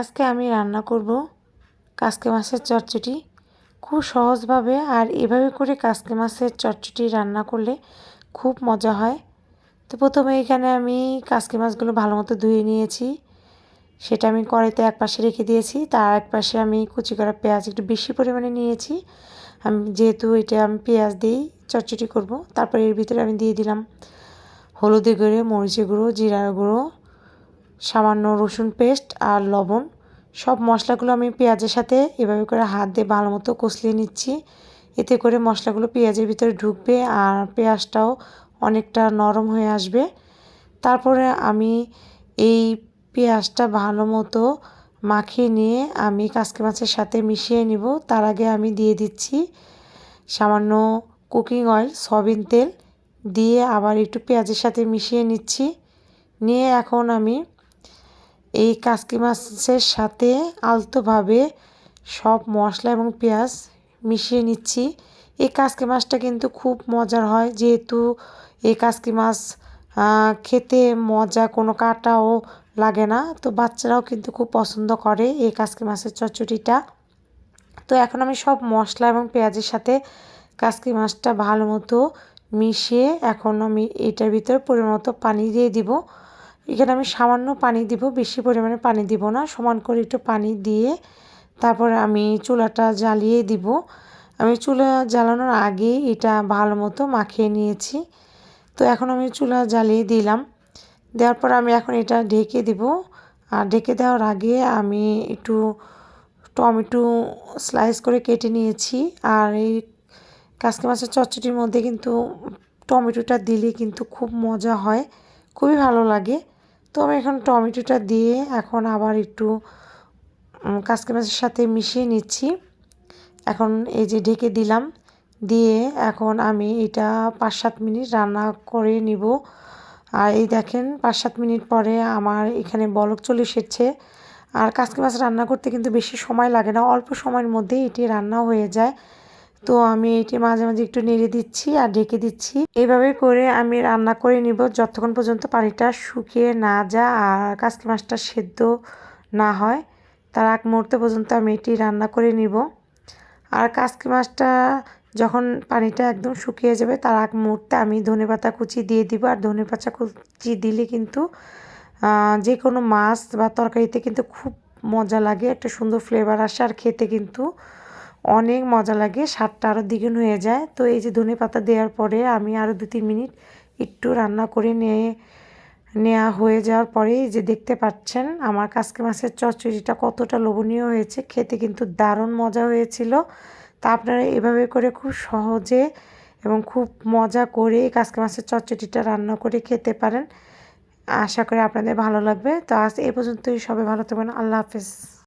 আজকে আমি রান্না করব কাসকে মাছের চটচটি খুব সহজভাবে আর এভাবে করে কাসকে মাছের চটচটি রান্না করলে খুব মজা হয়। তো প্রথমে এখানে আমি কাসকে মাছগুলো ভালো মতো ধুয়ে নিয়েছি। সেটা আমি কড়াইতে এক পাশে রেখে দিয়েছি। তার এক পাশে আমি কুচি করা পেঁয়াজ একটু বেশি পরিমাণে নিয়েছি। আমি যেহেতু এটা আমি পেঁয়াজ দিয়েই চটচটি করব, তারপরে এর ভিতরে আমি দিয়ে দিলাম হলুদের গুঁড়ো, মরিচের গুঁড়ো, জিরার গুঁড়ো সামান্য রসুন পেস্ট আর লবণ। সব মশলাগুলো আমি পেঁয়াজের সাথে এভাবে করে হাত দিয়ে ভালো মতো কষলিয়ে নিচ্ছি। এতে করে মশলাগুলো পেঁয়াজের ভিতরে ঢুকবে আর পেঁয়াজটাও অনেকটা নরম হয়ে আসবে। তারপরে আমি এই পেঁয়াজটা ভালো মতো মাখিয়ে নিয়ে আমি কাসকে মাছের সাথে মিশিয়ে নিব। তার আগে আমি দিয়ে দিচ্ছি সামান্য কুকিং অয়েল, সয়াবিন তেল। দিয়ে আবার একটু পেঁয়াজের সাথে মিশিয়ে নিচ্ছি। নিয়ে এখন আমি এই কাসকি মাছের সাথে আলতোভাবে সব মশলা এবং পেঁয়াজ মিশিয়ে নিচ্ছি। এই কাসকি মাছটা কিন্তু খুব মজার হয়, যেহেতু এই কাসকি মাছ খেতে মজা, কোনো কাটাও লাগে না। তো বাচ্চারাও কিন্তু খুব পছন্দ করে এই কাসকি মাছের চচ্চড়িটা। তো এখন আমি সব মশলা এবং পেঁয়াজের সাথে কাসকি মাছটা ভালো মতো মিশিয়ে এখন আমি এটার ভিতরে পরিমাণ মতো পানি দিয়ে দিব। এখানে আমি সামান্য পানি দিব, বেশি পরিমাণে পানি দিব না, সমান করে একটু পানি দিয়ে তারপরে আমি চুলাটা জ্বালিয়ে দিব। আমি চুলা জ্বালানোর আগে এটা ভালো মতো মাখিয়ে নিয়েছি। তো এখন আমি চুলা জ্বালিয়ে দিলাম। দেওয়ার পর আমি এখন এটা ঢেকে দিব। আর ঢেকে দেওয়ার আগে আমি একটু টমেটো স্লাইস করে কেটে নিয়েছি। আর এই কাসকি মাছের চচ্চটির মধ্যে কিন্তু টমেটোটা দিলে কিন্তু খুব মজা হয়। খুবই ভালো লাগে। তো আমি এখন টমেটোটা দিয়ে এখন আবার একটু কাসকি মাছের সাথে মিশিয়ে নিচ্ছি। এখন এই যে ঢেকে দিলাম, দিয়ে এখন আমি এটা পাঁচ সাত মিনিট রান্না করে নিব। আর এই দেখেন পাঁচ সাত মিনিট পরে আমার এখানে বলক চলে এসেছে। আর কাসকি মাছ রান্না করতে কিন্তু বেশি সময় লাগে না, অল্প সময়ের মধ্যে এটি রান্না হয়ে যায়। তো আমি এটি মাঝে মাঝে একটু নেড়ে দিচ্ছি আর ঢেকে দিচ্ছি। এভাবে করে আমি রান্না করে নিব যতক্ষণ পর্যন্ত পানিটা শুকিয়ে না যা আর কাসকি মাছটা সেদ্ধ না হয়, তার এক মুহূর্তে পর্যন্ত আমি এটি রান্না করে নিব। আর কাসকি মাছটা যখন পানিটা একদম শুকিয়ে যাবে, তার এক মুহূর্তে আমি ধনে পাতা কুচি দিয়ে দিব। আর ধনে পাতা কুচি দিলে কিন্তু যে কোনো মাছ বা তরকারিতে কিন্তু খুব মজা লাগে, একটা সুন্দর ফ্লেভার আসে আর খেতে কিন্তু। অনেক মজা লাগে, স্বাদটা আরও দ্বিগুণ হয়ে যায়। তো এই যে ধনে পাতা দেওয়ার পরে আমি আরও দু তিন মিনিট একটু রান্না করে নিয়ে নেওয়া হয়ে যাওয়ার পরেই যে দেখতে পাচ্ছেন, আমার কাসকি মাছের চচ্চড়িটা কতটা লোভনীয় হয়েছে, খেতে কিন্তু দারুণ মজা হয়েছিল। তা আপনারা এভাবে করে খুব সহজে এবং খুব মজা করে কাসকি মাছের চচ্চড়িটা রান্না করে খেতে পারেন। আশা করি আপনাদের ভালো লাগবে। তো আজ এ পর্যন্তই, সবাই ভালো থাকবেন, আল্লাহ হাফেজ।